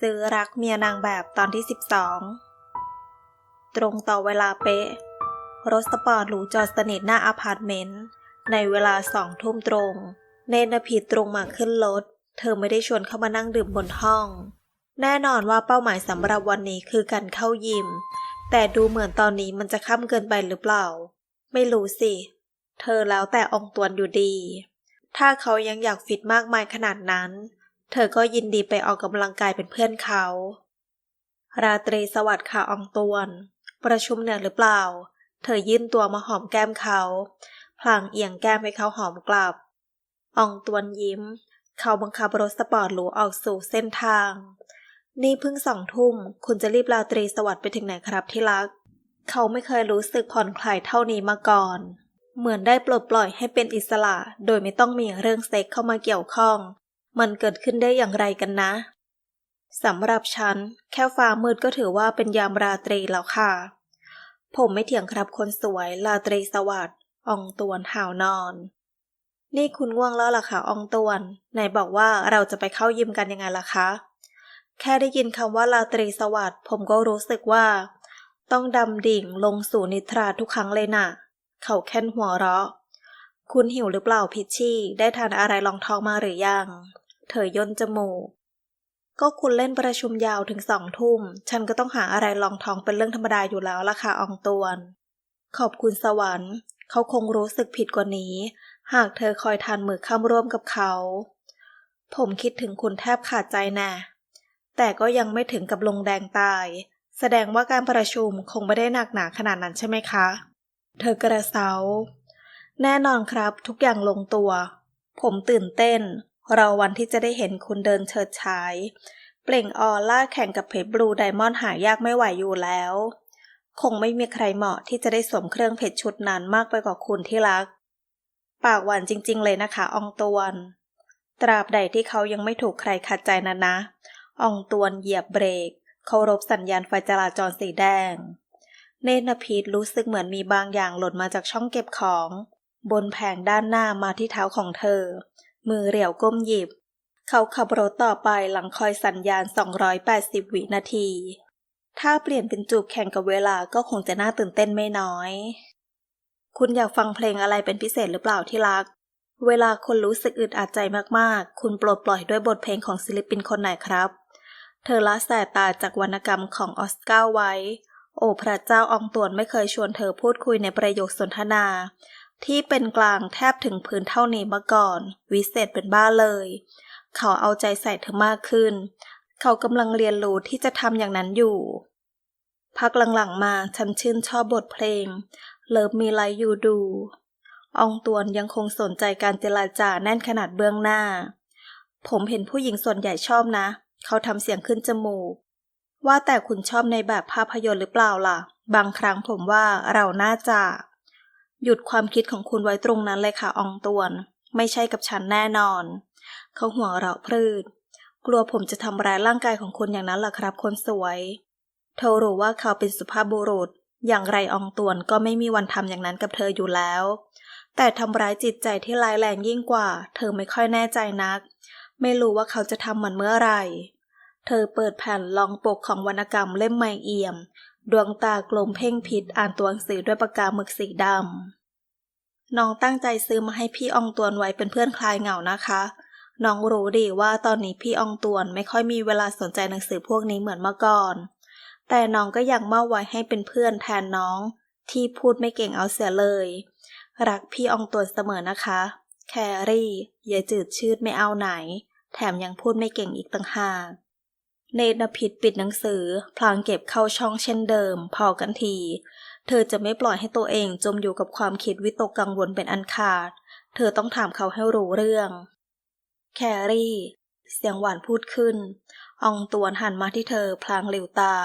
ซื้อรักเมียนางแบบตอนที่ 12 ตรงต่อเวลาเป๊ะ รถสปอร์ตหรูจอดสนิทหน้าอพาร์ตเมนต์ ในเวลาสองทุ่มตรง เนนพิดตรงมาขึ้นรถ เธอไม่ได้ชวนเข้ามานั่งดื่มบนห้อง แน่นอนว่าเป้าหมายสำหรับวันนี้คือการเข้ายิม แต่ดูเหมือนตอนนี้มันจะค่ำเกินไปหรือเปล่า ไม่รู้สิ เธอแล้วแต่อองตวนอยู่ดี ถ้าเขายังอยากฟิตมากมายขนาดนั้น เธอก็ยินดีไปออกกำลังกายเป็นเพื่อนเขา ราตรีสวัสดิ์ค่ะอองตวน ประชุมเหนื่อยหรือเปล่า เธอยื่นตัวมาหอมแก้มเขา พลางเอียงแก้มให้เขาหอมกลับ อองตวนยิ้ม เขาบังคับรถสปอร์ตหรูออกสู่เส้นทาง นี่เพิ่งสองทุ่ม คุณจะรีบราตรีสวัสดิ์ไปถึงไหนครับที่รัก เขาไม่เคยรู้สึกผ่อนคลายเท่านี้มาก่อน เหมือนได้ปลดปล่อยให้เป็นอิสระ โดยไม่ต้องมีเรื่องเซ็กเข้ามาเกี่ยวข้อง มันเกิดขึ้นได้อย่างไรกันนะสำหรับฉัน แค่ฟ้ามืดก็ถือว่าเป็นยามราตรีแล้วค่ะ ผมไม่เถียงครับคนสวยราตรีสวัสดิ์องตวนห่าวนอน นี่คุณง่วงแล้วล่ะค่ะองตวนไหนบอกว่าเราจะไปเข้ายิมกันยังไงล่ะคะ แค่ได้ยินคำว่าราตรีสวัสดิ์ผมก็รู้สึกว่า ต้องดำดิ่งลงสู่นิทราทุกครั้งเลยน่ะ เขาแค่นหัวเราะ คุณหิวหรือเปล่าพิชชี่ ได้ทานอะไรรองท้องมาหรือยัง เธอย่นจมูก ก็คุณเล่นประชุมยาวถึงสองทุ่ม ฉันก็ต้องหาอะไรรองท้องเป็นเรื่องธรรมดาอยู่แล้วล่ะค่ะอองตวน ขอบคุณสวรรค์ เขาคงรู้สึกผิดกว่านี้ หากเธอคอยทานมือข้ามร่วมกับเขา ผมคิดถึงคุณแทบขาดใจแน่แต่ก็ยังไม่ถึงกับลงแดงตาย แสดงว่าการประชุมคงไม่ได้หนักหนาขนาดนั้นใช่ไหมคะ เธอกระเซาแน่นอนครับทุกอย่างลงตัว ผมตื่นเต้น ราวันที่จะได้เห็นคุณเดินเฉิดฉาย เปล่งออร่าแข่งกับเพชรบลูไดมอนด์หายากไม่ไหวอยู่แล้ว คงไม่มีใครเหมาะที่จะได้สวมเครื่องเพชรชุดนั้นมากไปกว่าคุณที่รัก ปากหวานจริง ๆ เลยนะคะ อองตวน ตราบใดที่เขายังไม่ถูกใครขัดใจนะนะ อองตวนเหยียบเบรก เคารพสัญญาณไฟจราจรสีแดง เนนพิษรู้สึกเหมือนมีบางอย่างหล่นมาจากช่องเก็บของ บนแผงด้านหน้ามาที่เท้าของเธอ มือเหรี่ยวก้มหยิบ เขาขับรถต่อไปหลังคอยสัญญาณ 280 วินาที ถ้าเปลี่ยนเป็นจูบแข่งกับเวลาก็คงจะน่าตื่นเต้นไม่น้อย คุณอยากฟังเพลงอะไรเป็นพิเศษหรือเปล่าที่รัก เวลาคนรู้สึกอึดอัดใจมากๆ คุณปลดปล่อยด้วยบทเพลงของศิลปินคนไหนครับ เธอละสายตาจากวรรณกรรมของออสการ์ไว้ โอ้พระเจ้าอองตวนไม่เคยชวนเธอพูดคุยในประโยคสนทนา ที่เป็นกลางแทบถึงพื้นเท่านี้มาก่อน วิเศษเป็นบ้าเลย เขาเอาใจใส่เธอมากขึ้น เขากำลังเรียนรู้ที่จะทำอย่างนั้นอยู่ พักหลังๆมาฉันชื่นชอบบทเพลง เลิฟมีไลยูดูอองตวนยังคงสนใจการเจรจาแน่นขนาดเบื้องหน้า ผมเห็นผู้หญิงส่วนใหญ่ชอบนะ เขาทำเสียงขึ้นจมูก ว่าแต่คุณชอบในแบบภาพยนตร์หรือเปล่าล่ะ บางครั้งผมว่าเราน่าจะ หยุดความคิดของคุณไว้ตรงนั้นเลยค่ะอองตวน ไม่ใช่กับฉันแน่นอน เขาหัวเราะพรืดกลัวผมจะทำร้ายร่างกายของคุณอย่างนั้นล่ะครับ คนสวย เธอรู้ว่าเขาเป็นสุภาพบุรุษ อย่างไรอองตวนก็ไม่มีวันทำอย่างนั้นกับเธออยู่แล้ว แต่ทำร้ายจิตใจที่ร้ายแรงยิ่งกว่า เธอไม่ค่อยแน่ใจนัก ไม่รู้ว่าเขาจะทำมันเมื่อไหร่ เธอเปิดแผ่นรองปกของวรรณกรรมเล่มไม่เอี่ยม ดวงตากลมเพ่งพิษอ่านตัวหนังสือด้วยปากกาหมึกสีดำ น้องตั้งใจซื้อมาให้พี่อองตวนไว้เป็นเพื่อนคลายเหงานะคะ น้องรู้ดีว่าตอนนี้พี่อองตวนไม่ค่อยมีเวลาสนใจหนังสือพวกนี้เหมือนเมื่อก่อน แต่น้องก็อยากมอบไว้ให้เป็นเพื่อนแทนน้อง ที่พูดไม่เก่งเอาเสียเลย รักพี่อองตวนเสมอนะคะ แครี่อย่าจืดชืดไม่เอาไหน แถมยังพูดไม่เก่งอีกต่างหาก เนตรนพิษปิดหนังสือ พลางเก็บเข้าช่องเช่นเดิม พอกันที เธอจะไม่ปล่อยให้ตัวเองจมอยู่กับความคิดวิตกกังวลเป็นอันขาด เธอต้องถามเขาให้รู้เรื่อง แครี่ เสียงหวานพูดขึ้น อองตวนหันมาที่เธอพลางหลิวตา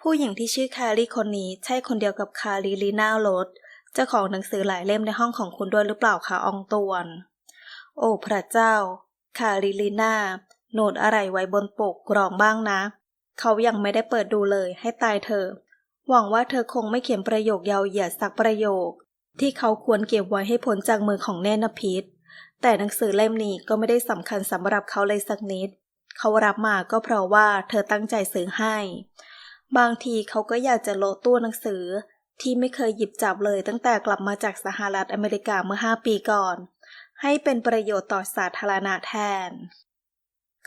ผู้หญิงที่ชื่อแครี่คนนี้ใช่คนเดียวกับคาริลีนาโรสเจ้าของหนังสือหลายเล่มในห้องของคุณด้วยหรือเปล่าคะอองตวน โอ้พระเจ้า คาริลีนา โนดอะไรไว้บนปกกรองบ้างนะ เขายังไม่ได้เปิดดูเลยให้ตายเธอ หวังว่าเธอคงไม่เขียนประโยคยาวเหยียดสักประโยค ที่เขาควรเก็บไว้ให้พ้นจากมือของเนนพิษ แต่หนังสือเล่มนี้ก็ไม่ได้สำคัญสำหรับเขาเลยสักนิด เขารับมาก็เพราะว่าเธอตั้งใจซื้อให้ บางทีเขาก็อยากจะโลตู้หนังสือที่ไม่เคยหยิบจับเลยตั้งแต่กลับมาจากสหรัฐอเมริกาเมื่อห้าปีก่อน ให้เป็นประโยชน์ต่อสาธารณะแทน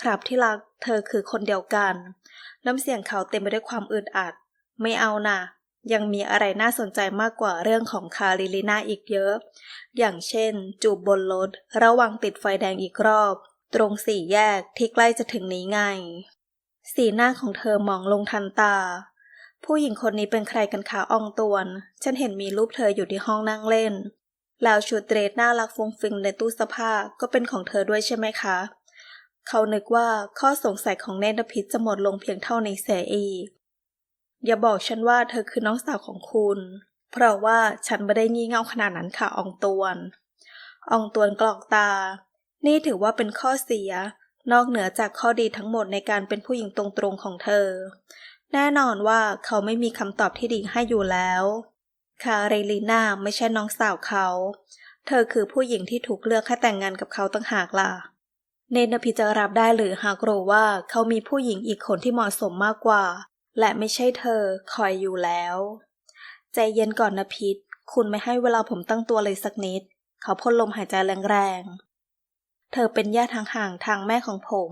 ครับที่รักเธอคือคนเดียวกัน น้ำเสียงเขาเต็มไปด้วยความอึดอัด ไม่เอานะยังมีอะไรน่าสนใจมากกว่าเรื่องของคาริลิน่าอีกเยอะ อย่างเช่น จูบบนรถ ระว่างติดไฟแดงอีกรอบ ตรงสี่แยกที่ใกล้จะถึงนี้ไง สีหน้าของเธอมองลงทันตา ผู้หญิงคนนี้เป็นใครกันคะอองตวน ฉันเห็นมีรูปเธออยู่ที่ห้องนั่งเล่น แล้วชุดเดรสน่ารักฟุ้งฟิงในตู้เสื้อผ้าก็เป็นของเธอด้วยใช่ไหมคะ เขานึกว่าข้อสงสัยของเนตรพิษจะหมดลงเพียงเท่านี้เสียอีก อย่าบอกฉันว่าเธอคือน้องสาวของคุณ เพราะว่าฉันไม่ได้งี่เง่าขนาดนั้นค่ะอองตวน อองตวนกรอกตา นี่ถือว่าเป็นข้อเสีย นอกเหนือจากข้อดีทั้งหมดในการเป็นผู้หญิงตรงๆของเธอ แน่นอนว่าเขาไม่มีคำตอบที่ดีให้อยู่แล้ว คาเรลีนาไม่ใช่น้องสาวเขา เธอคือผู้หญิงที่ถูกเลือกให้แต่งงานกับเขาตั้งหากล่ะ เนนพิจะรับได้หรือหากรู้ว่าเขามีผู้หญิงอีกคนที่เหมาะสมมากกว่า และไม่ใช่เธอคอยอยู่แล้ว ใจเย็นก่อนนะพิษ คุณไม่ให้เวลาผมตั้งตัวเลยสักนิด เขาพ่นลมหายใจแรงๆ เธอเป็นญาติห่างๆทางแม่ของผม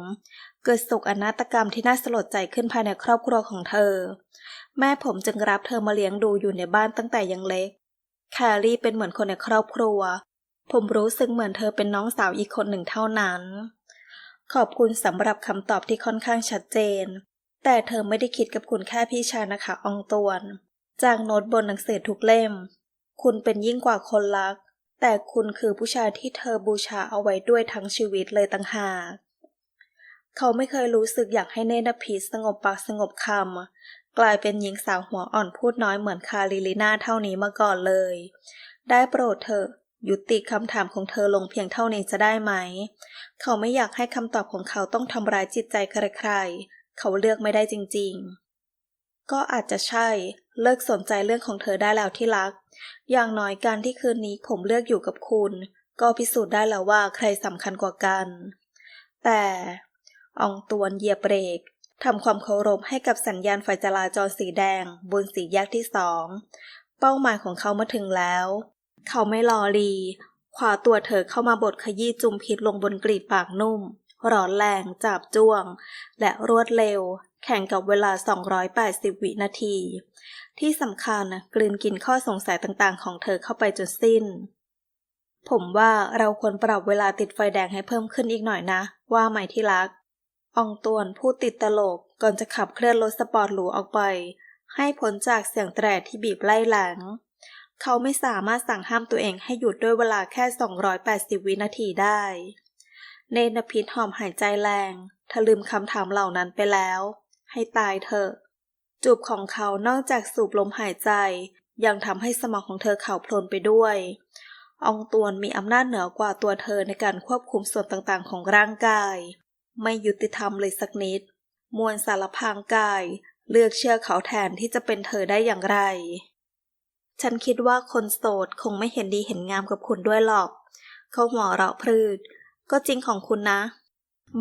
เกิดสุกอนาตกรรมที่น่าสลดใจขึ้นภายในครอบครัวของเธอ แม่ผมจึงรับเธอมาเลี้ยงดูอยู่ในบ้านตั้งแต่ยังเล็ก แคลรี่เป็นเหมือนคนในครอบครัว ผมรู้สึกเหมือนเธอเป็นน้องสาวอีกคนหนึ่งเท่านั้น ขอบคุณสำหรับคำตอบที่ค่อนข้างชัดเจน แต่เธอไม่ได้คิดกับคุณแค่พี่ชายนะคะอองตวน จากโน้ตบนหนังสือทุกเล่ม คุณเป็นยิ่งกว่าคนรัก แต่คุณคือผู้ชายที่เธอบูชาเอาไว้ด้วยทั้งชีวิตเลยต่างหาก เขาไม่เคยรู้สึกอยากให้เนตรพิษสงบปากสงบคำกลายเป็นหญิงสาวหัวอ่อนพูดน้อยเหมือนคาริลิน่าเท่านี้มาก่อนเลย ได้โปรดเถอะ ยุติคำถามของเธอลงเพียงเท่านี้จะได้ไหม เขาไม่อยากให้คำตอบของเขาต้องทำร้ายจิตใจใครๆ เขาเลือกไม่ได้จริงๆ ก็อาจจะใช่ เลิกสนใจเรื่องของเธอได้แล้วที่รัก อย่างน้อยการที่คืนนี้ผมเลือกอยู่กับคุณ ก็พิสูจน์ได้แล้วว่าใครสำคัญกว่ากัน แต่อองตวนเหยียบเบรกทำความเคารพให้กับสัญญาณไฟจราจรสีแดง บนสีแยกที่สอง เป้าหมายของเขามาถึงแล้ว เขาไม่รอรีขวาตัวเธอเข้ามาบดขยี้จุมพิษลงบนกรีบปากนุ่ม ร้อนแรง จับจ้วง และรวดเร็ว แข่งกับเวลา 280 วินาที ที่สำคัญกลืนกินข้อสงสัยต่างๆ ของเธอเข้าไปจนสิ้น ผมว่าเราควรปรับเวลาติดไฟแดงให้เพิ่มขึ้นอีกหน่อยนะ ว่าไหมที่รักอองตวนพูดติดตลกก่อนจะขับเคลื่อนรถสปอร์ตหรูออกไป ให้พ้นจากเสียงแตรที่บีบไล่หลัง เขาไม่สามารถสั่งห้ามตัวเองให้หยุดด้วยเวลาแค่ 280 วินาทีได้ เนนพิษหอมหายใจแรงเธอลืมคำถามเหล่านั้นไปแล้ว ให้ตายเถอะ จูบของเขานอกจากสูบลมหายใจ ยังทำให้สมองของเธอเข่าพลนไปด้วยอองตวนมีอำนาจเหนือกว่าตัวเธอในการควบคุมส่วนต่างๆ ของร่างกาย ไม่ยุติธรรมเลยสักนิด มวลสารพางกาย เลือกเชื่อเขาแทนที่จะเป็นเธอได้อย่างไร ฉันคิดว่าคนโสดคงไม่เห็นดีเห็นงามกับคุณด้วยหรอก เขาหัวเราะพรืด ก็จริงของคุณนะ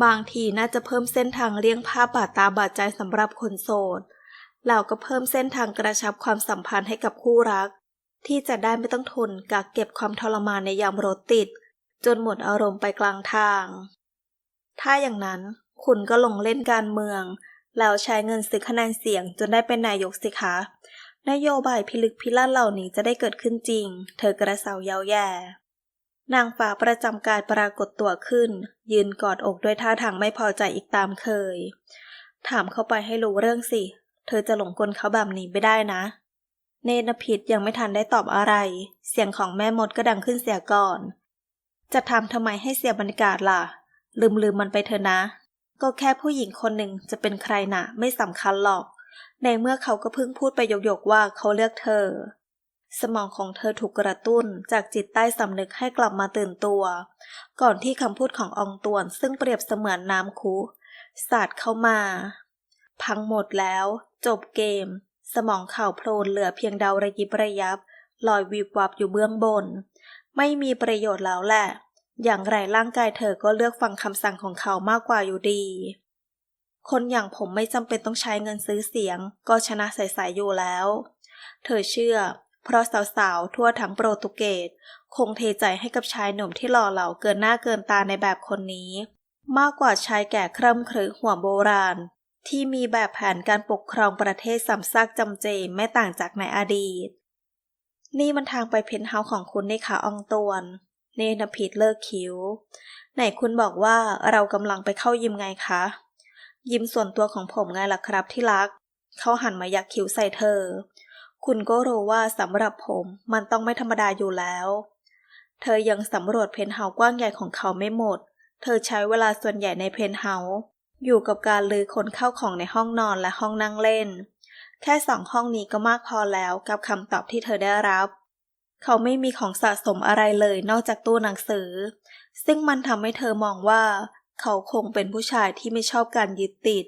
บางทีน่าจะเพิ่มเส้นทางเลี่ยงภาพบาดตาบาดใจสำหรับคนโสดแล้วก็เพิ่มเส้นทางกระชับความสัมพันธ์ให้กับคู่รัก ที่จะได้ไม่ต้องทนกักเก็บความทรมานในยามรถติด จนหมดอารมณ์ไปกลางทาง ถ้าอย่างนั้นคุณก็ลงเล่นการเมือง แล้วใช้เงินซื้อคะแนนเสียงจนได้เป็นนายกสิคะ นโยบายพิลึกพิลั่นเหล่านี้จะได้เกิดขึ้นจริง เธอกระเซาเย้าแย่ นางฟ้าประจำกายปรากฏตัวขึ้น ยืนกอดอกด้วยท่าทางไม่พอใจอีกตามเคย ถามเข้าไปให้รู้เรื่องสิ เธอจะหลงกลเขาแบบนี้ไม่ได้นะ เนตรพิษยังไม่ทันได้ตอบอะไร เสียงของแม่มดก็ดังขึ้นเสียก่อน จะทำทำไมให้เสียบรรยากาศล่ะ ลืมลืมมันไปเถอะนะ ก็แค่ผู้หญิงคนหนึ่งจะเป็นใครน่ะ ไม่สำคัญหรอก ในเมื่อเขาก็เพิ่งพูดไปหยกๆว่าเขาเลือกเธอ สมองของเธอถูกกระตุ้นจากจิตใต้สำนึกให้กลับมาตื่นตัว ก่อนที่คำพูดขององตวนซึ่งเปรียบเสมือนน้ำคุสาดเข้ามา พังหมดแล้ว จบเกม สมองข่าวโพลนเหลือเพียงดาวระยิบระยับลอยวิบวับอยู่เบื้องบน ไม่มีประโยชน์แล้วแหละ อย่างไรร่างกายเธอก็เลือกฟังคำสั่งของเขามากกว่าอยู่ดี คนอย่างผมไม่จำเป็นต้องใช้เงินซื้อเสียง ก็ชนะใสๆอยู่แล้ว เธอเชื่อ เพราะสาวๆ ทั่วทั้งโปรตุเกส คงเทใจให้กับชายหนุ่มที่หล่อเหลาเกินหน้าเกินตาในแบบคนนี้ มากกว่าชายแก่คร่ำครึหัวโบราณ ที่มีแบบแผนการปกครองประเทศสัมซากจำเจไม่ต่างจากในอดีต นี่มันทางไปเพนท์เฮาส์ของคุณนี่ค่ะอองตวน เนนพิดเลิกคิ้ว ไหนคุณบอกว่าเรากำลังไปเข้ายิมไงคะ ยิ้มส่วนตัวของผมไงล่ะครับที่รัก เขาหันมายักคิ้วใส่เธอ คุณก็รู้ว่าสำหรับผมมันต้องไม่ธรรมดาอยู่แล้ว เธอยังสำรวจเพนเฮาส์กว้างใหญ่ของเขาไม่หมด เธอใช้เวลาส่วนใหญ่ในเพนเฮาส์อยู่กับการลือคนเข้าของในห้องนอนและห้องนั่งเล่น แค่สองห้องนี้ก็มากพอแล้วกับคำตอบที่เธอได้รับ เขาไม่มีของสะสมอะไรเลยนอกจากตู้หนังสือ ซึ่งมันทำให้เธอมองว่า เขาคงเป็นผู้ชายที่ไม่ชอบการยึดติด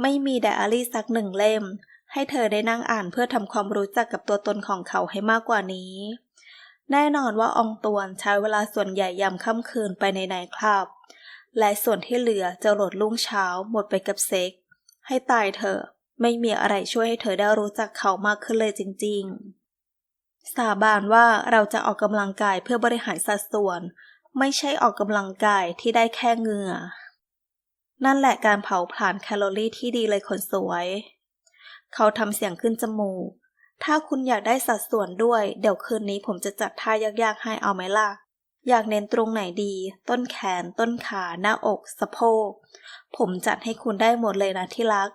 ไม่มีไดอารี่สักหนึ่งเล่ม ให้เธอได้นั่งอ่านเพื่อทำความรู้จักกับตัวตนของเขาให้มากกว่านี้ แน่นอนว่าองตวนใช้เวลาส่วนใหญ่ยามค่ำคืนไปในไนท์คลับ และส่วนที่เหลือจะหลดรุ่งเช้าหมดไปกับเซ็ก ให้ตายเถอะไม่มีอะไรช่วยให้เธอได้รู้จักเขามากขึ้นเลยจริง ๆ สาบานว่าเราจะออกกำลังกายเพื่อบริหารสัดส่วน ไม่ใช่ออกกำลังกายที่ได้แค่เหงื่อ นั่นแหละการเผาผลาญแคลอรี่ที่ดีเลยคนสวย เขาทำเสียงขึ้นจมูก ถ้าคุณอยากได้สัดส่วนด้วย เดี๋ยวคืนนี้ผมจะจัดท่ายากๆให้เอาไหมล่ะ อยากเน้นตรงไหนดี ต้นแขน ต้นขา หน้าอก สะโพก ผมจัดให้คุณได้หมดเลยนะที่รัก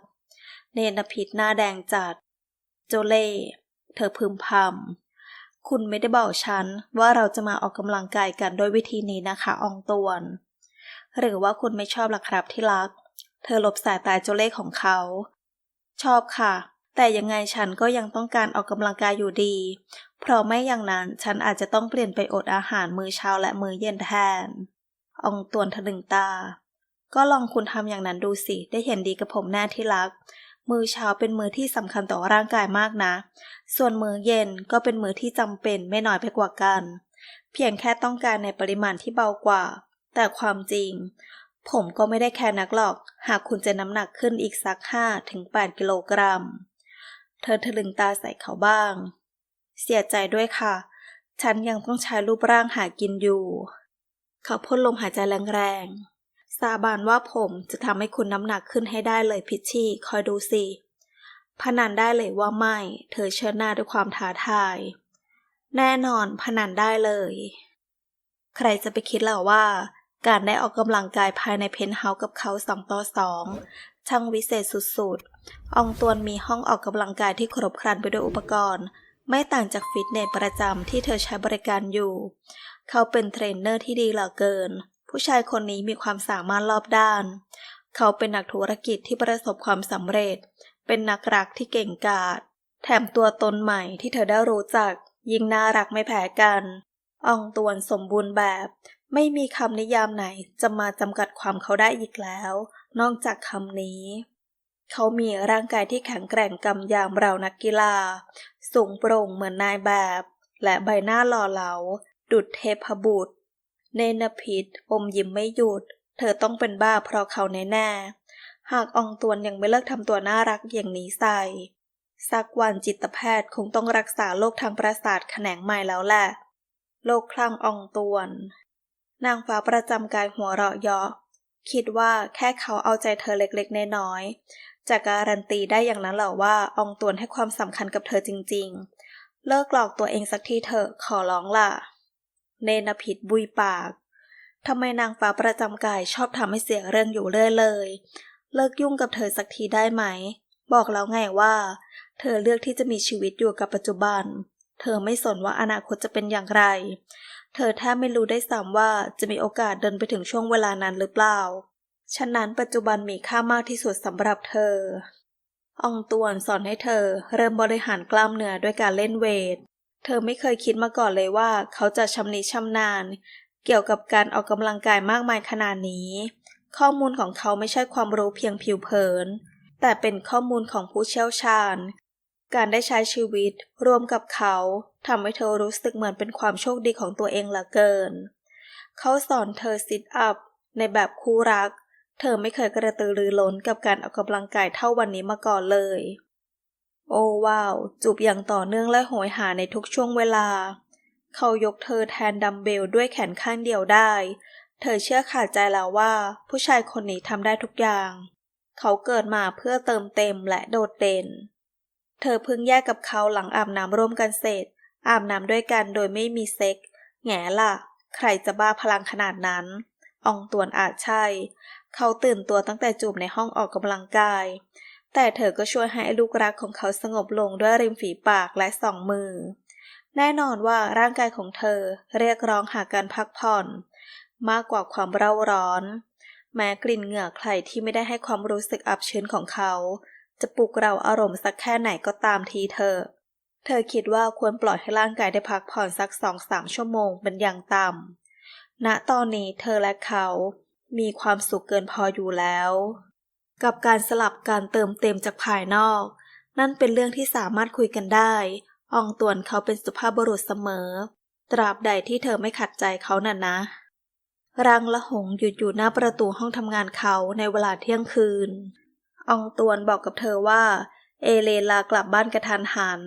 เนนพิษหน้าแดงจัด โจเล่ เธอพึมพำ คุณไม่ได้บอกฉันว่าเราจะมาออกกำลังกายกันด้วยวิธีนี้นะคะอองตวน หรือว่าคุณไม่ชอบล่ะครับที่รัก เธอหลบสายตาโจเล่ของเขา ชอบค่ะ แต่ยังไงฉันก็ยังต้องการออกกำลังกายอยู่ดี เพราะไม่อย่างนั้นฉันอาจจะต้องเปลี่ยนไปอดอาหารมื้อเช้าและมื้อเย็นแทน อองตวนทะลึงตา ก็ลองคุณทำอย่างนั้นดูสิ ได้เห็นดีกับผมแน่ที่รัก มื้อเช้าเป็นมื้อที่สำคัญต่อร่างกายมากนะ ส่วนมื้อเย็นก็เป็นมื้อที่จำเป็นไม่น้อยไปกว่ากัน เพียงแค่ต้องการในปริมาณที่เบากว่า แต่ความจริง ผมก็ไม่ได้แค่นักหรอก หากคุณจะน้ำหนักขึ้นอีกสัก5ถึง8กิโลกรัม เธอทะลึงตาใส่เขาบ้าง เสียใจด้วยค่ะ ฉันยังต้องใช้รูปร่างหากินอยู่ เขาพ่นลมหายใจแรงๆ สาบานว่าผมจะทำให้คุณน้ำหนักขึ้นให้ได้เลยพิชชี่คอยดูสิพนันได้เลยว่าไม่ เธอเชิดหน้าด้วยความท้าทาย แน่นอนพนันได้เลย ใครจะไปคิดล่ะว่า การได้ออกกำลังกายภายในเพนท์เฮาส์กับเขาสองต่อสองช่างวิเศษสุดๆ อองตวนมีห้องออกกำลังกายที่ครบครันไปด้วยอุปกรณ์ ไม่ต่างจากฟิตเนสประจำที่เธอใช้บริการอยู่ เขาเป็นเทรนเนอร์ที่ดีเหลือเกิน ผู้ชายคนนี้มีความสามารถรอบด้าน เขาเป็นนักธุรกิจที่ประสบความสำเร็จ เป็นนักรักที่เก่งกาจ แถมตัวตนใหม่ที่เธอได้รู้จัก ยิ่งน่ารักไม่แพ้กัน อองตวนสมบูรณ์แบบ ไม่มีคำนิยามไหนจะมาจำกัดความเขาได้อีกแล้ว นอกจากคำนี้ เขามีร่างกายที่แข็งแกร่งกำยำเรานักกีฬา สูงโปร่งเหมือนนายแบบ และใบหน้าหล่อเหลา ดุดเทพบุตร เนนพิษอมยิ้มไม่หยุด เธอต้องเป็นบ้าเพราะเขาแน่ๆ หากอองตวนยังไม่เลิกทำตัวน่ารักอย่างนี้ใส่ สักวันจิตแพทย์คงต้องรักษาโรคทางประสาทแขนงใหม่แล้วแหละโรคคลั่งอองตวน นางฟ้าประจำกายหัวเราะเยาะคิดว่าแค่เขาเอาใจเธอเล็กๆน้อยๆจะการันตีได้อย่างนั้นเหรอว่าอองตวนให้ความสำคัญกับเธอจริง ๆ เลิกหลอกตัวเองสักทีเถอะขอร้องล่ะ เนนพิษบุยปาก ทำไมนางฟ้าประจำกายชอบทำให้เสียเรื่องอยู่เรื่อยเลย เลิกยุ่งกับเธอสักทีได้ไหม บอกแล้วไงว่า เธอเลือกที่จะมีชีวิตอยู่กับปัจจุบัน เธอไม่สนว่าอนาคตจะเป็นอย่างไร เธอแทบไม่รู้ได้ซ้ำว่าจะมีโอกาสเดินไปถึงช่วงเวลานั้นหรือเปล่า ฉะนั้นปัจจุบันมีค่ามากที่สุดสำหรับเธอ อองตวนสอนให้เธอเริ่มบริหารกล้ามเนื้อด้วยการเล่นเวท เธอไม่เคยคิดมาก่อนเลยว่า เขาจะชำนิชำนาญ เกี่ยวกับการออกกำลังกายมากมายขนาดนี้ ข้อมูลของเขาไม่ใช่ความรู้เพียงผิวเผิน แต่เป็นข้อมูลของผู้เชี่ยวชาญ การได้ใช้ชีวิตร่วมกับเขาทำให้เธอรู้สึกเหมือนเป็นความโชคดีของตัวเองเหลือเกิน เขาสอนเธอซิทอัพในแบบคู่รัก เธอไม่เคยกระตือรือร้นกับการออกกำลังกายเท่าวันนี้มาก่อนเลย โอ้ว้าว จูบอย่างต่อเนื่องและโหยหาในทุกช่วงเวลา เขายกเธอแทนดัมเบลด้วยแขนข้างเดียวได้ เธอเชื่อขาดใจแล้วว่า ผู้ชายคนนี้ทำได้ทุกอย่าง เขาเกิดมาเพื่อเติมเต็มและโดดเด่น เธอเพิ่งแยกกับเขาหลังอาบน้ำร่วมกันเสร็จ อาบน้ำด้วยกันโดยไม่มีเซ็กส์แง่ล่ะ ใครจะบ้าพลังขนาดนั้น อองตวนอาจใช่ เขาตื่นตัวตั้งแต่จูบในห้องออกกำลังกาย แต่เธอก็ช่วยให้ลูกรักของเขาสงบลงด้วยริมฝีปากและสองมือ แน่นอนว่าร่างกายของเธอเรียกร้องหาการพักผ่อน มากกว่าความเร่าร้อน แม้กลิ่นเหงื่อใครที่ไม่ได้ให้ความรู้สึกอับชื้นของเขา จะปลุกเราอารมณ์สักแค่ไหนก็ตามทีเธอ เธอคิดว่าควรปล่อยให้ร่างกายได้พักผ่อนสักสองสามชั่วโมงเป็นอย่างต่ำณตอนนี้เธอและเขา มีความสุขเกินพออยู่แล้ว กับการสลับการเติมเต็มจากภายนอก นั่นเป็นเรื่องที่สามารถคุยกันได้ อองตวนเขาเป็นสุภาพบุรุษเสมอ ตราบใดที่เธอไม่ขัดใจเขาน่ะนะรังละหงหยุดอยู่หน้าประตูห้องทำงานเขาในเวลาเที่ยงคืน อองตวนบอกกับเธอว่า เอเลนลากลับบ้านกระทันหัน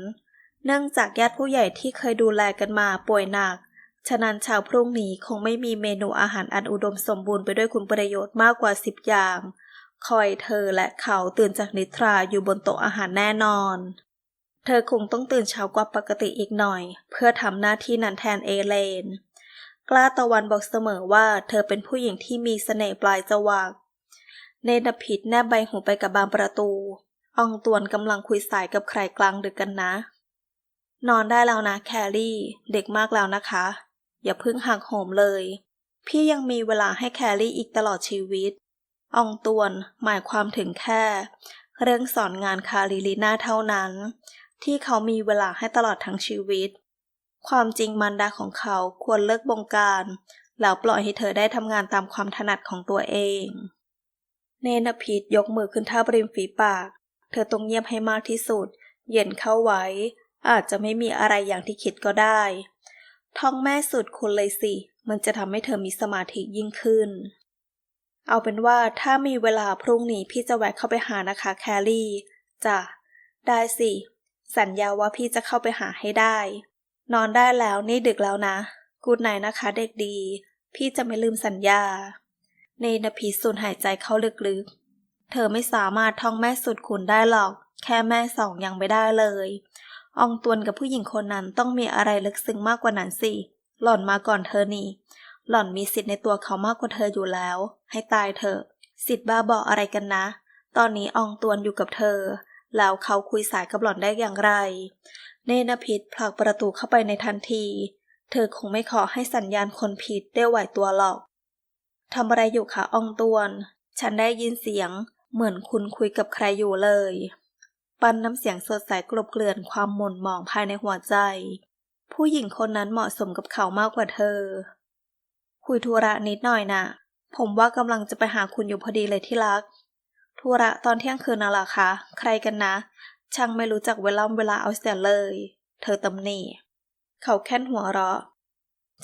เนื่องจากญาติผู้ใหญ่ที่เคยดูแลกันมาป่วยหนัก ฉะนั้นเช้าพรุ่งนี้คงไม่มีเมนูอาหารอันอุดมสมบูรณ์ไปด้วยคุณประโยชน์มากกว่าสิบอย่าง คอยเธอและเขาตื่นจากนิทราอยู่บนโต๊ะอาหารแน่นอน เธอคงต้องตื่นเช้ากว่าปกติอีกหน่อย เพื่อทำหน้าที่นั้นแทนเอเลน กล้าตะวันบอกเสมอว่าเธอเป็นผู้หญิงที่มีเสน่ห์ปลายจวักเนนพิษแนบใบหูไปกับบานประตู อองตวนกำลังคุยสายกับใครกลางดึกกันนะ นอนได้แล้วนะแครี่ เด็กมากแล้วนะคะ อย่าเพิ่งหักโหมเลย พี่ยังมีเวลาให้แครี่อีกตลอดชีวิต อองตวนหมายความถึงแค่ เรื่องสอนงานคาริลิน่าเท่านั้น ที่เขามีเวลาให้ตลอดทั้งชีวิต ความจริงมารดาของเขาควรเลิกบงการ แล้วปล่อยให้เธอได้ทำงานตามความถนัดของตัวเอง เนนพิษยกมือขึ้นท่าบริมฝีปาก เธอต้องเงียบให้มากที่สุด เย็นเข้าไว้ อาจจะไม่มีอะไรอย่างที่คิดก็ได้ ท่องแม่สุดคุณเลยสิ มันจะทำให้เธอมีสมาธิยิ่งขึ้น เอาเป็นว่าถ้ามีเวลาพรุ่งนี้พี่จะแวะเข้าไปหานะคะแคลรี่จ้ะได้สิ สัญญาว่าพี่จะเข้าไปหาให้ได้ นอนได้แล้วนี่ดึกแล้วนะ กูดไนนะคะเด็กดี พี่จะไม่ลืมสัญญา เนนพีสูดหายใจเข้าลึกๆ เธอไม่สามารถท่องแม่สุดขุนได้หรอก แค่แม่สองยังไม่ได้เลย อองตวนกับผู้หญิงคนนั้นต้องมีอะไรลึกซึ้งมากกว่านั้นสิ หล่อนมาก่อนเธอนี่ หล่อนมีสิทธิ์ในตัวเขามากกว่าเธออยู่แล้ว ให้ตายเถอะ สิทธิ์บ้าบออะไรกันนะ ตอนนี้อองตวนอยู่กับเธอ แล้วเขาคุยสายกับหล่อนได้อย่างไร เนนพิษผลักประตูเข้าไปในทันที เธอคงไม่ขอให้สัญญาณคนผิดได้ไหวตัวหรอกทำอะไรอยู่คะอองตวน ฉันได้ยินเสียง เหมือนคุณคุยกับใครอยู่เลย ปันน้ำเสียงสดใสกลบเกลื่อนความหม่นหมองภายในหัวใจ ผู้หญิงคนนั้นเหมาะสมกับเขามากกว่าเธอ คุยธุระนิดหน่อยนะผมว่ากำลังจะไปหาคุณอยู่พอดีเลยที่รัก ธุระตอนเที่ยงคืนน่ะล่ะคะ ใครกันนะ ช่างไม่รู้จักเวลาเวลาเอาเสียเลย เธอตำหนิ เขาแค่นหัวเราะ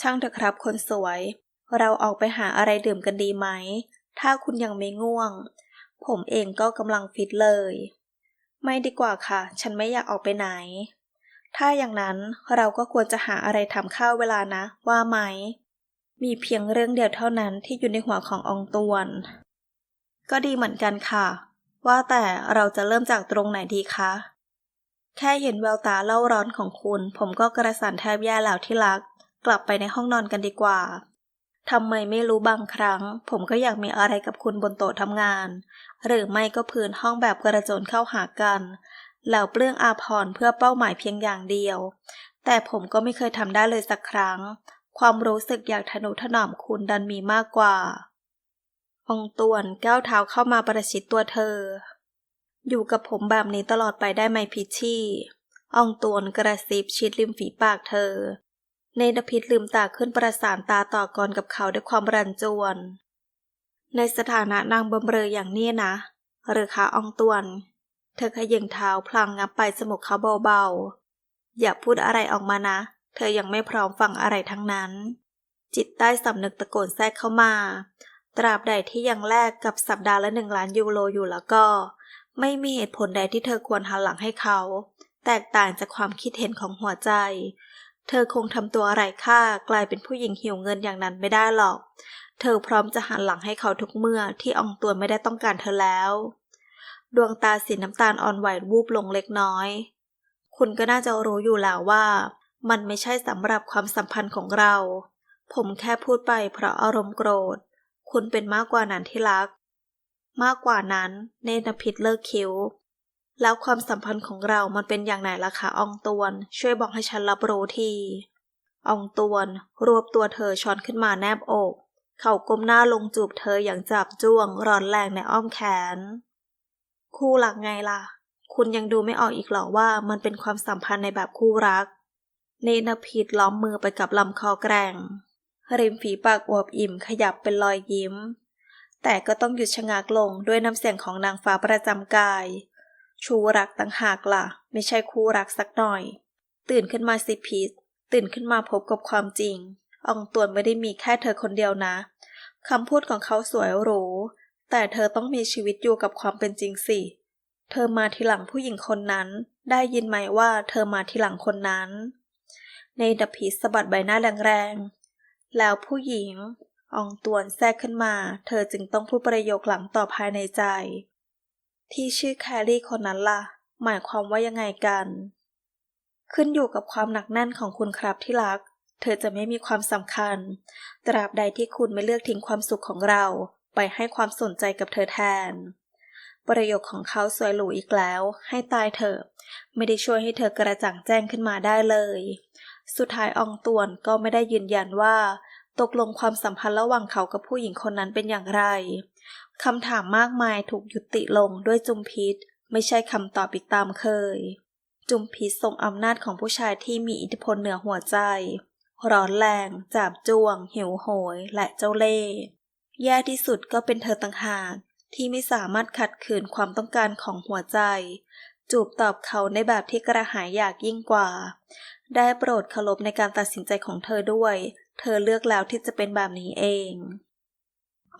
ช่างเถอะครับคนสวย เราออกไปหาอะไรดื่มกันดีไหม ถ้าคุณยังไม่ง่วง ผมเองก็กำลังฟิตเลย ไม่ดีกว่าค่ะ ฉันไม่อยากออกไปไหนถ้าอย่างนั้นเราก็ควรจะหาอะไรทำข้าวเวลานะ ว่าไหม มีเพียงเรื่องเดียวเท่านั้นที่อยู่ในหัวขององตวน ก็ดีเหมือนกันค่ะ ว่าแต่เราจะเริ่มจากตรงไหนดีคะ แค่เห็นแววตาเล่าร้อนของคุณ ผมก็กระสันแทบแย่แล้วที่รัก กลับไปในห้องนอนกันดีกว่าทำไมไม่รู้บางครั้ง ผมก็อยากมีอะไรกับคุณบนโต๊ะทำงาน หรือไม่ก็พื้นห้องแบบกระโจนเข้าหากัน แล้วเปลื้องอาภรณ์เพื่อเป้าหมายเพียงอย่างเดียว แต่ผมก็ไม่เคยทำได้เลยสักครั้ง ความรู้สึกอยากทนุถนอมคุณดันมีมากกว่า องตวนก้าวเท้าเข้ามาประชิดตัวเธอ อยู่กับผมแบบนี้ตลอดไปได้ไหมพิชชี่อองตวนกระซิบชิดริมฝีปากเธอ เนนพิษลืมตาขึ้นประสานตาต่อกรกับเขาด้วยความรันจวน ในสถานะนางบำเรออย่างนี้นะ หรือคะอองตวน เธอขย่งเท้าพลางงับไปจมูกเขาเบาๆ อย่าพูดอะไรออกมานะ เธอยังไม่พร้อมฟังอะไรทั้งนั้น จิตใต้สำนึกตะโกนแทรกเข้ามา ตราบใดที่ยังแลกกับสัปดาห์ละหนึ่งล้านยูโรอยู่แล้วก็ ไม่มีเหตุผลใดที่เธอควรหันหลังให้เขา แตกต่างจากความคิดเห็นของหัวใจ เธอคงทำตัวอะไร้ค่ากลายเป็นผู้หญิงหิวเงินอย่างนั้นไม่ได้หรอก เธอพร้อมจะหันหลังให้เขาทุกเมื่อที่อองตัวนไม่ได้ต้องการเธอแล้ว ดวงตาสีน้ำตาลอ่อนไหววูบลงเล็กน้อย คุณก็น่าจะรู้อยู่แล้วว่า มันไม่ใช่สำหรับความสัมพันธ์ของเรา ผมแค่พูดไปเพราะอารมณ์โกรธ คุณเป็นมากกว่านั้นที่รัก มากกว่านั้นเนตรพิษเลิกคิ้ว แล้วความสัมพันธ์ของเรามันเป็นอย่างไหนล่ะคะอองตวน ช่วยบอกให้ฉันรับรู้ทีอองตวน รวบตัวเธอช้อนขึ้นมาแนบอก เขาก้มหน้าลงจูบเธออย่างจับจ้วงร้อนแรงในอ้อมแขน คู่หลักไงล่ะ คุณยังดูไม่ออกอีกหรอว่ามันเป็นความสัมพันธ์ในแบบคู่รัก เนนพิษล้อมมือไปกับลำคอแกร่ง ริมฝีปากอวบอิ่มขยับเป็นรอยยิ้ม แต่ก็ต้องหยุดชะงักลงด้วยน้ำเสียงของนางฟ้าประจำกาย ชูรักต่างหากล่ะ ไม่ใช่คู่รักสักหน่อย ตื่นขึ้นมาสิพีทตื่นขึ้นมาพบกับความจริง อองตวนไม่ได้มีแค่เธอคนเดียวนะ คำพูดของเขาสวยหรู แต่เธอต้องมีชีวิตอยู่กับความเป็นจริงสิ เธอมาทีหลังผู้หญิงคนนั้น ได้ยินไหมว่าเธอมาทีหลังคนนั้น ในดับผีสะบัดใบหน้าแรงๆ แล้วผู้หญิงอองตวนแทรกขึ้นมา เธอจึงต้องพูดประโยคหลังต่อภายในใจ ที่ชื่อแครี่คนนั้นล่ะ หมายความว่ายังไงกัน ขึ้นอยู่กับความหนักแน่นของคุณครับที่รัก เธอจะไม่มีความสำคัญ ตราบใดที่คุณไม่เลือกทิ้งความสุขของเรา ไปให้ความสนใจกับเธอแทน ประโยคของเขาสวยหรูอีกแล้ว ให้ตายเถอะ ไม่ได้ช่วยให้เธอกระจ่างแจ้งขึ้นมาได้เลย สุดท้ายอองตวนก็ไม่ได้ยืนยันว่า ตกลงความสัมพันธ์ระหว่างเขากับผู้หญิงคนนั้นเป็นอย่างไรคำถามมากมายถูกยุติลงด้วยจุมพิษ ไม่ใช่คำตอบอีกตามเคย จุมพิษทรงอำนาจของผู้ชายที่มีอิทธิพลเหนือหัวใจ ร้อนแรงจับจ้วง หิวโหย และเจ้าเล่ห์แย่ที่สุดก็เป็นเธอต่างหากที่ไม่สามารถขัดขืนความต้องการของหัวใจ จูบตอบเขาในแบบที่กระหายอยากยิ่งกว่า ได้โปรดเคารพในการตัดสินใจของเธอด้วย เธอเลือกแล้วที่จะเป็นแบบนี้เอง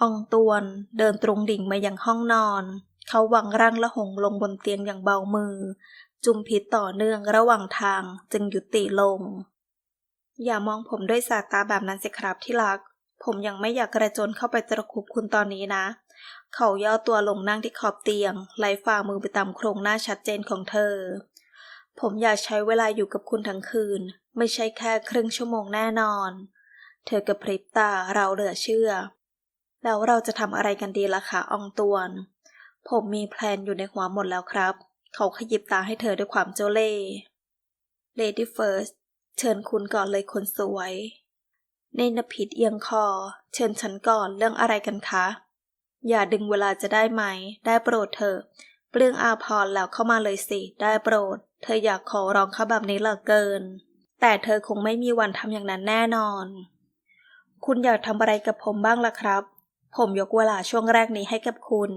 อองตวนเดินตรงดิ่งมายังห้องนอน เขาวางร่างละหงลงบนเตียงอย่างเบามือ จุมพิษต่อเนื่องระหว่างทางจึงยุติลง อย่ามองผมด้วยสายตาแบบนั้นสิครับที่รัก ผมยังไม่อยากกระโจนเข้าไปตะคุบคุณตอนนี้นะ เขาย่อตัวลงนั่งที่ขอบเตียงไล่ฝ่ามือไปตามโครงหน้าชัดเจนของเธอ ผมอยากใช้เวลาอยู่กับคุณทั้งคืน ไม่ใช่แค่ครึ่งชั่วโมงแน่นอน เธอกระพริบตาเราเหลือเชื่อ แล้วเราจะทำอะไรกันดีล่ะคะอองตวน ผมมีแพลนอยู่ในหัวหมดแล้วครับ เขาขยิบตาให้เธอด้วยความเจ้าเล่ห์ Lady First เชิญคุณก่อนเลยคนสวยในนพิษเอียงคอ เชิญฉันก่อนเรื่องอะไรกันคะ อย่าดึงเวลาจะได้ไหม ได้โปรดเถอเปลืองอาพรแล้วเข้ามาเลยสิ ได้โปรด เธออยากขอร้องเขาแบบนี้เหลือเกิน แต่เธอคงไม่มีวันทำอย่างนั้นแน่นอน คุณอยากทำอะไรกับผมบ้างล่ะครับ ผมยกเวลาช่วงแรกนี้ให้กับคุณ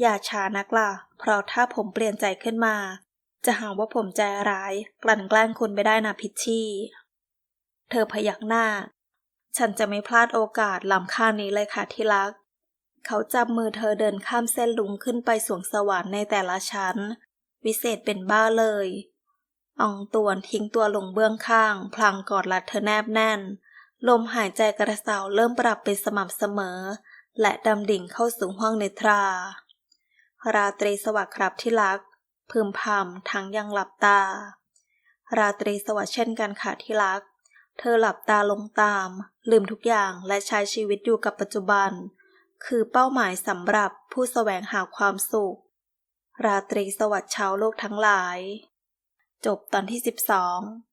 อย่าช้านักล่ะ เพราะถ้าผมเปลี่ยนใจขึ้นมา จะหาว่าผมใจร้าย กลั่นแกล้งคุณไม่ได้นะพิชชี่เธอพยักหน้า ฉันจะไม่พลาดโอกาสล้ำค่านี้เลยค่ะที่รัก เขาจับมือเธอเดินข้ามเส้นลุงขึ้นไปสวงสวรรค์ในแต่ละชั้น วิเศษเป็นบ้าเลยอองตวนทิ้งตัวลงเบื้องข้าง พลางกอดรัดเธอแนบแน่น ลมหายใจกระเซาเริ่มปรับเป็นสม่ำเสมอ และดำดิ่งเข้าสู่ห้องเนตรา ราตรีสวัสดิ์ครับที่รัก พึมพำทั้งยังหลับตา ราตรีสวัสดิ์เช่นกันค่ะที่รัก เธอหลับตาลงตาม ลืมทุกอย่างและใช้ชีวิตอยู่กับปัจจุบัน คือเป้าหมายสำหรับผู้แสวงหาความสุข ราตรีสวัสดิ์ชาวโลกทั้งหลาย จบตอนที่ 12